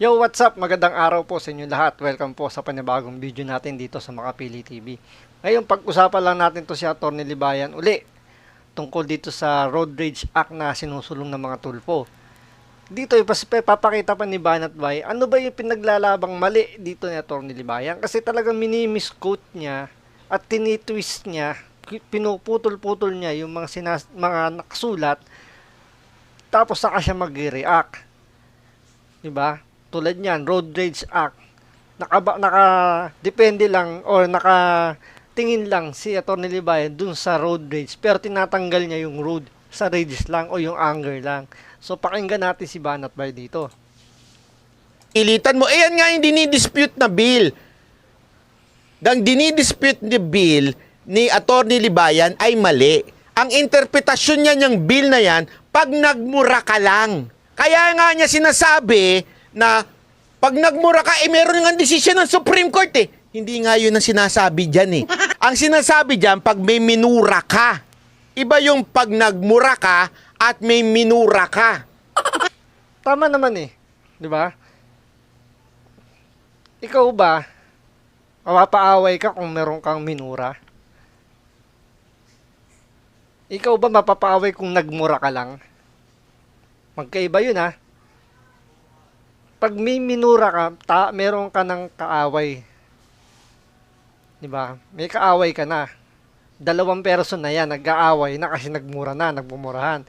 Yo, what's up? Magandang araw po sa inyo lahat. Welcome po sa panibagong video natin dito sa Makapili TV. Ngayon, pag-usapan lang natin to si Atty. Libayan uli tungkol dito sa Road Rage Act na sinusulong ng mga tulpo. Dito, ipas- papakita pa ni Banat Bay, ano ba yung pinaglalabang mali dito ni Atty. Libayan? Kasi talagang minimisquote niya at tinitwist niya, pinuputol-putol niya yung mga, sinas- mga nakasulat tapos saka siya mag-react. 'di ba? Tulad niyan, Road Rage Act. Naka naka depende lang or naka tingin lang si Atty. Libayan dun sa road rage pero tinatanggal niya yung road sa rage lang o yung anger lang. So pakinggan natin si Banat Bay dito. Ilitan mo. Eh, yan nga yung dinidispute na bill. Ang dinidispute ni bill ni Attorney Libayan ay mali. Ang interpretasyon niya ng bill na yan, pag nagmura ka lang. Kaya nga niya sinasabi na pag nagmura ka, eh meron nga desisyon ng Supreme Court eh. Hindi nga yun ang sinasabi dyan eh. Ang sinasabi dyan, pag may minura ka. Iba yung pag nagmura ka at may minura ka. Tama naman eh, 'di ba? Ikaw ba mapapaaway ka kung meron kang minura? Ikaw ba mapapaaway kung nagmura ka lang? Magkaiba yun ha. Pag may minura ka, ta, meron ka ng kaaway. 'Di ba? May kaaway ka na. Dalawang person na yan, nag-aaway na kasi nagmura na, nagmumurahan.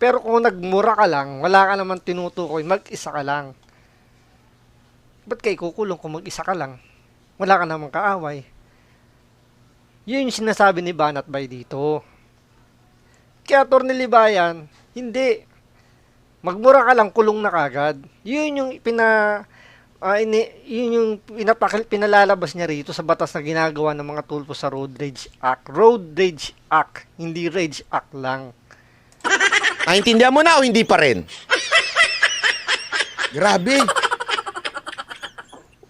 Pero kung nagmura ka lang, wala ka naman tinutukoy, mag-isa ka lang. Ba't kayo kukulong kung mag-isa ka lang? Wala ka namang kaaway. Yun yung sinasabi ni Banat Bay dito. Kaya Atty. Libayan, hindi. Magmura ka lang, kulong na kagad. Yun yung pina... ah, ini, yun yung pinapakil, pinalalabas niya rito sa batas na ginagawa ng mga tulpo sa Road Rage Act. Road Rage Act, hindi Rage Act lang. Naintindihan mo na o hindi pa rin? Grabe.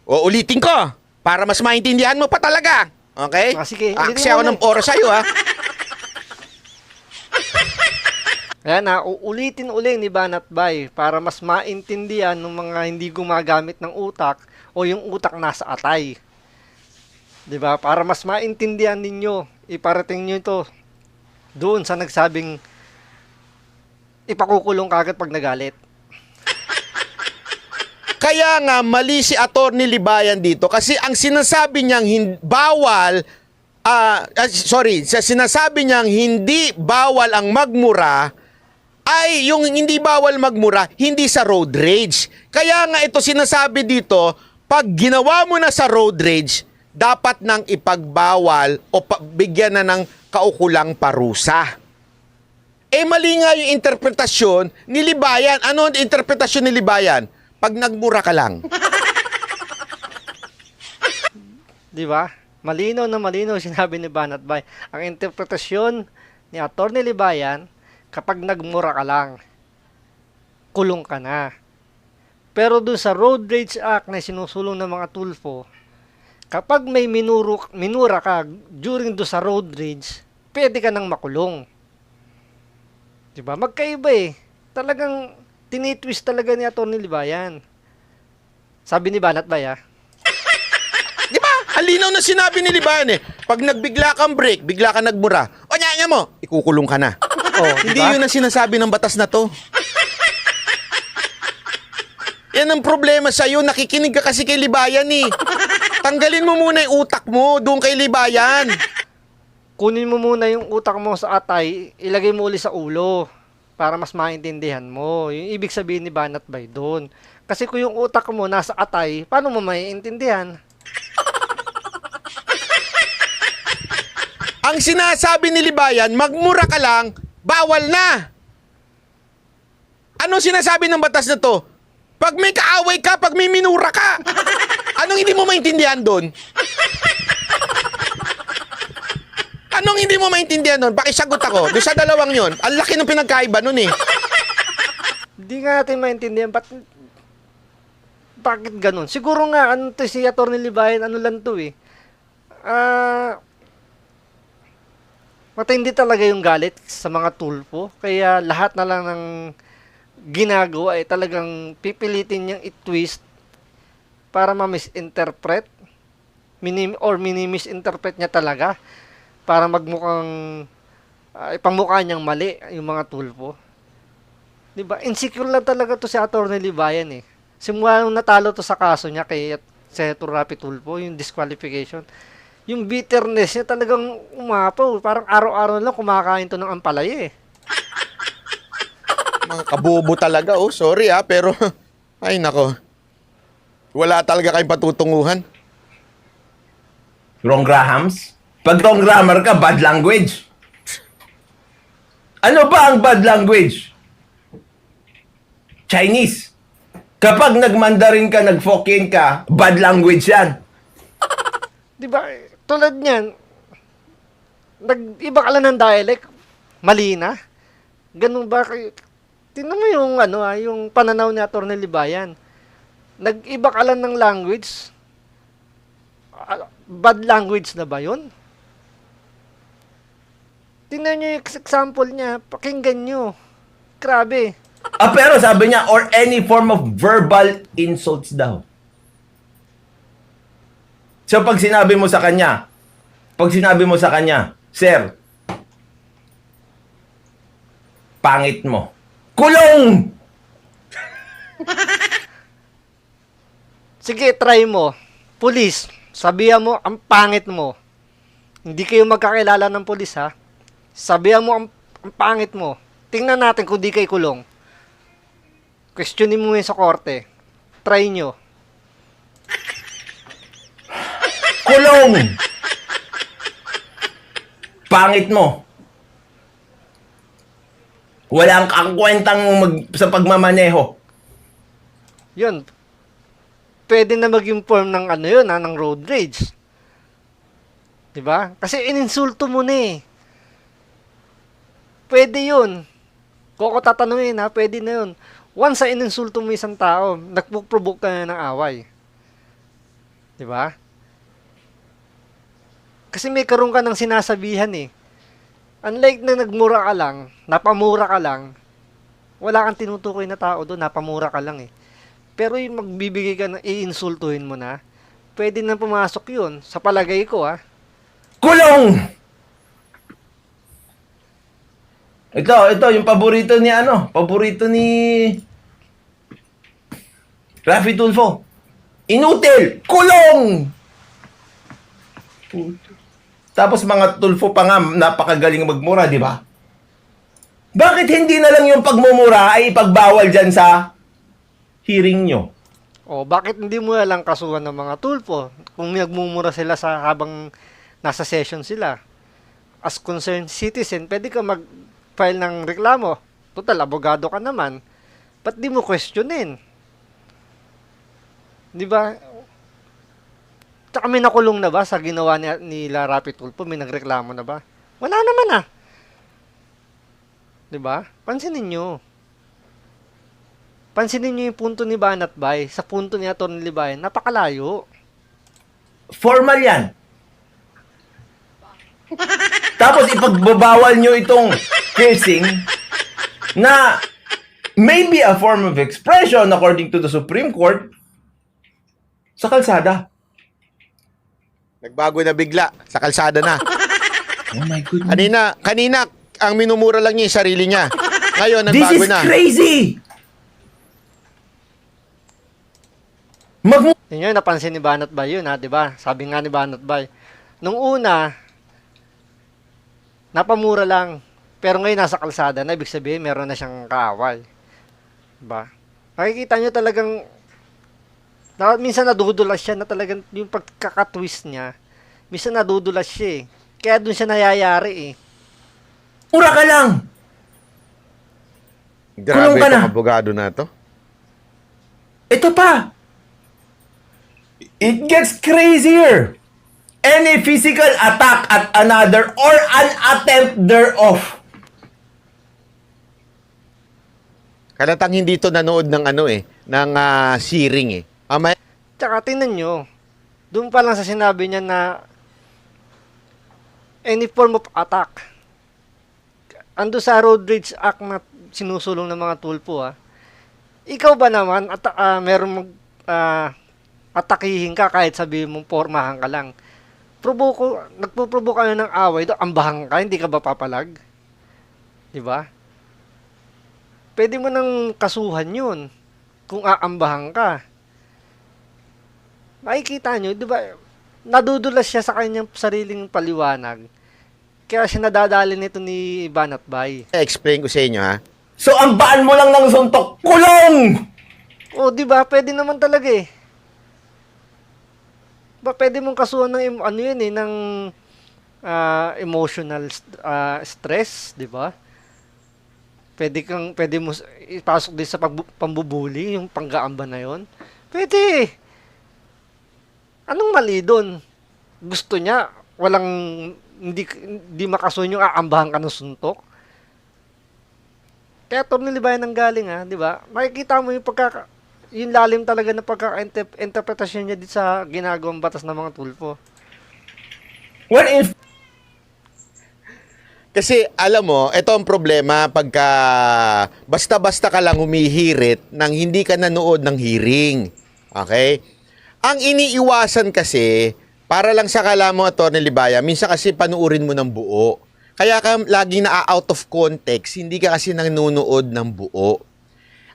O ulitin ko para mas maintindihan mo pa talaga. Okay? Ah, sige. Aksi Ulitin mo ako na ng oras sa'yo ha. Kaya na, uulitin uli ni Banat Bay para mas maintindihan ng mga hindi gumagamit ng utak o yung utak nasa atay. 'Di ba? Para mas maintindihan ninyo, iparating nyo ito doon sa nagsabing ipakukulong kagad pag nagalit. Kaya nga mali si Attorney Libayan dito kasi ang sinasabi niyang hin- bawal ah, ah, sorry, sa sinasabi niyang hindi bawal ang magmura ay yung hindi bawal magmura, hindi sa road rage. Kaya nga ito sinasabi dito, pag ginawa mo na sa road rage, dapat nang ipagbawal o bigyan na ng kaukulang parusa. Eh mali nga yung interpretasyon ni Libayan. Ano ang interpretasyon ni Libayan? Pag nagmura ka lang. 'Di ba? Malinaw na malinaw sinabi ni Banat Bay. Ang interpretasyon ni Attorney Libayan, kapag nagmura ka lang, kulong ka na. Pero doon sa Road Rage Act na sinusulong ng mga tulfo, kapag may minuro, minura ka during do sa road rage, pwede ka nang makulong. 'Di ba? Magkaiba eh. Talagang tinitwist talaga ni Attorney Libayan. Sabi ni Banat Bay ah. Di ba? Ang linaw na sinabi ni Libayan eh. Pag nagbigla kang break, bigla ka nagmura. O nyanya mo, ikukulong ka na. Oh, Hindi diba? yun ang sinasabi ng batas na to. Yan ang problema sa'yo. Nakikinig ka kasi kay Libayan eh. Tanggalin mo muna yung utak mo doon kay Libayan. kunin mo muna yung utak mo sa atay, ilagay mo uli sa ulo para mas maintindihan mo. Yung ibig sabihin ni Banat Bay doon. Kasi kung yung utak mo nasa atay, paano mo maiintindihan? Ang sinasabi ni Libayan, magmura ka lang, bawal na. Ano sinasabi ng batas na to? Pag may kaaway ka, pag may minura ka. Anong hindi mo maintindihan doon? Anong hindi mo maintindihan doon? Pakisagot ako. Doon sa dalawang yon, ang laki ng pinagkaiba nun eh. Hindi nga natin maintindihan, ba't bakit ganun? Siguro nga, ano to si Atty. Libayan, ano lang to eh. Ah, matindi talaga yung galit sa mga tulpo. Kaya lahat na lang ng ginagawa eh talagang pipilitin niyang i-twist para ma-misinterpret minim or mini-misinterpret niya talaga para magmukhang uh, ipamukha niyang mali yung mga tulpo. 'Di ba? Insecure lang talaga to si Attorney Libayan eh. Simula nung natalo to sa kaso niya kay Senator Rapi Tulfo, yung disqualification. Yung bitterness niya talagang umapaw. Parang araw-araw lang kumakain to ng ampalaya eh. Mga kabobo talaga, oh. Sorry ah, pero... Ay, nako. Wala talaga kayong patutunguhan. Wrong Grahams? Pag wrong grammar ka, bad language. Ano ba ang bad language? Chinese. Kapag nag-Mandarin ka, nag-Hokkien ka, bad language yan. 'Di ba? Tulad niyan, nag-iba ka lang ng dialect, mali na. Ganun ba kayo? Tingnan mo yung ano ah, yung pananaw ni Atty. Libayan. Nag-iba ka lang ng language. Ah, Bad language na ba 'yun? Tingnan niyo yung example niya, pakinggan niyo. Grabe. Ah, pero sabi niya, or any form of verbal insults daw. So, pag sinabi mo sa kanya, pag sinabi mo sa kanya, Sir, pangit mo. Kulong! Sige, try mo. Pulis, sabihan mo, ang pangit mo. Hindi kayo magkakilala ng pulis, ha? Sabihan mo, ang, ang pangit mo. Tingnan natin kung di kayo kulong. Questionin mo yun sa korte. Try nyo. Kulong! Pangit mo. Walang kang kwentang mag, sa pagmamaneho. Yun. Pwede na mag-inform ng ano yun, ha, ng road rage. 'Di ba? Kasi ininsulto mo na eh. Pwede yun. Kung ako tatanungin ha, pwede na yun. Once sa ininsulto mo isang tao, nagpo-provoke ka na ng away. 'Di ba? Kasi may karoon ka ng sinasabihan eh. Unlike na nagmura ka lang, napamura ka lang, wala kang tinutukoy na tao doon, napamura ka lang eh. Pero yung magbibigay ka ng iinsultuhin mo na, pwede na pumasok yun. Sa palagay ko ah. Kulong! Ito, ito, yung paborito ni ano, paborito ni Rafi Tulfo. Inutil! Kulong! Tapos mga Tulfo pa nga, napakagaling magmura, di ba? Bakit hindi na lang yung pagmumura ay ipagbawal dyan sa hearing nyo? O bakit hindi mo na lang kasuhan ng mga tulpo kung nagmumura sila sa habang nasa session sila? As concerned citizen, pwede ka mag-file ng reklamo. Total, abogado ka naman. Ba't di mo questionin? Di ba? Tsaka may nakulong na ba sa ginawa ni, nila Rapi Tulpo? May nagreklamo na ba? Wala naman ah. Di ba? Pansinin nyo. Pansinin nyo yung punto ni Banat Bay sa punto ni Atty. Libayan. Napakalayo. Formal yan. Tapos ipagbabawal nyo itong cursing na maybe a form of expression according to the Supreme Court sa kalsada. Nagbago na bigla. Sa kalsada na. Oh my goodness. Kanina, kanina, ang minumura lang niya yung sarili niya. Ngayon, This nagbago is na. crazy! Mag Yun yun, napansin ni Banat Bay yun ha, di ba? Sabi nga ni Banat Bay. Nung una, napamura lang. Pero ngayon nasa kalsada na, ibig sabihin meron na siyang kaaway. Diba? Nakikita nyo talagang, na, minsan nadudulas siya na talagang yung pagkakatwist niya, minsan nadudulas siya eh. Kaya dun siya nayayari eh. mura ka lang! Grabe Kulong ka na. itong abogado na to. Ito pa! It gets crazier! Any physical attack at another or an attempt thereof. Kalatang hindi to nanood ng ano eh, ng ah, searing eh. Ah, Tsaka tingnan nyo, doon pa lang sa sinabi niya na any form of attack. Ando sa Road Rage Act na sinusulong ng mga tulpo ha. Ikaw ba naman, at, ah, meron mag, ah, atakihin ka kahit sabihin mong pormahan ka lang. Provoke, nagpo-provoke ka na ng away, do, ambahan ka, hindi ka ba papalag? Di ba? Pwede mo nang kasuhan yun kung aambahan ka. Makikita nyo, di ba, nadudulas siya sa kanyang sariling paliwanag. Kaya siya nadadali nito ni Banat Bay. Explain ko sa inyo ha. So, ang baan mo lang ng suntok, kulong! O, di ba? Pwede naman talaga eh. Ba, pwede mong kasuhan ng, em- ano yun eh, ng ah, emotional st- ah, stress, di ba? Pwede kang, pwede mo s- ipasok din sa pagbu- pambubuli, yung panggaamba na yon. Pwede. Anong mali doon? Gusto niya, walang, hindi, hindi makasuhan yung aambahan ka ng suntok. Kaya Tony Libayan ang galing ha, di ba? Makikita mo yung pagkaka yung lalim talaga ng pagkaka-interpretasyon niya dito sa ginagawang batas ng mga tulpo. What if Kasi alam mo, ito ang problema pagka basta-basta ka lang humihirit nang hindi ka nanood ng hearing. Okay? Ang iniiwasan kasi, para lang sa kala mo, Atty. Libaya, minsan kasi panuurin mo ng buo. Kaya ka laging na-out of context, hindi ka kasi nanonood ng buo.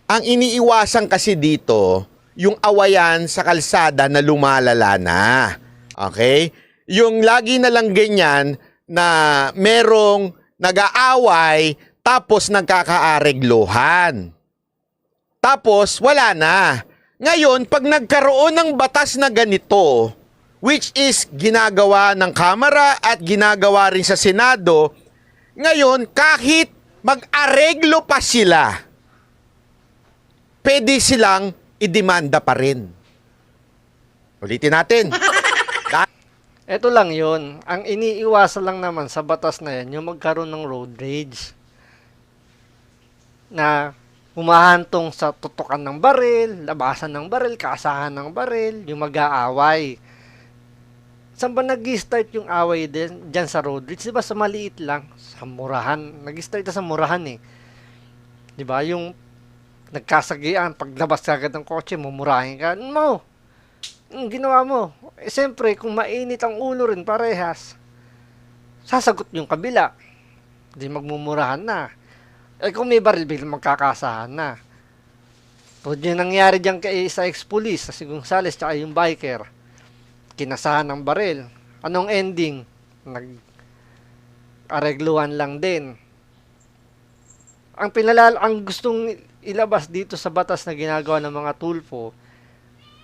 Ang iniiwasan kasi dito, yung awayan sa kalsada na lumalala na. Okay? Yung lagi na lang ganyan na merong nag-aaway tapos nagkakaareglohan. Tapos wala na. Ngayon, pag nagkaroon ng batas na ganito, which is ginagawa ng Kamara at ginagawa rin sa Senado, ngayon kahit mag-areglo pa sila, pwede silang idemanda pa rin. Ulitin natin. Ito lang yon Ang iniiwasan lang naman sa batas na yan, yung magkaroon ng road rage. Na humahantong sa tutukan ng baril, labasan ng baril, kaasahan ng baril, yung mag-aaway. Saan ba nag-start yung away din dyan sa road rage? Di ba sa maliit lang? Sa murahan. Nag-start na sa murahan eh. Di ba? Yung nagkasagian, paglabas ka agad ng kotse, mumurahin ka. Ano mo? Ang ginawa mo. Eh, siyempre, kung mainit ang ulo rin parehas, sasagot yung kabila. Di magmumurahan na. Eh, kung may baril, biglang magkakasahan na. Tulad yung nangyari dyan kay sa ex-police, sa Sigong Sales, tsaka yung biker. Kinasahan ng baril. Anong ending? Nag aregluhan lang din. Ang pinalal ang gustong ilabas dito sa batas na ginagawa ng mga tulfo,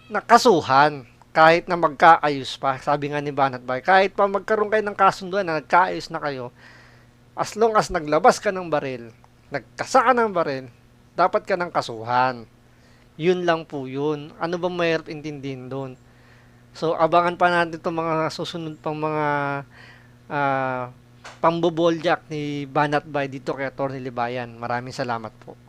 nakasuhan kahit na magkaayos pa. Sabi nga ni Banat Bay, kahit pa magkaroon kayo ng kasunduan na nagkaayos na kayo, as long as naglabas ka ng baril, nagkasa ka ng baril, dapat ka ng kasuhan. Yun lang po yun. Ano ba mahirap intindihin doon? So, abangan pa natin itong mga susunod pang mga uh, pamboboljak ni Banat Bay dito kay Atty. Libayan. Maraming salamat po.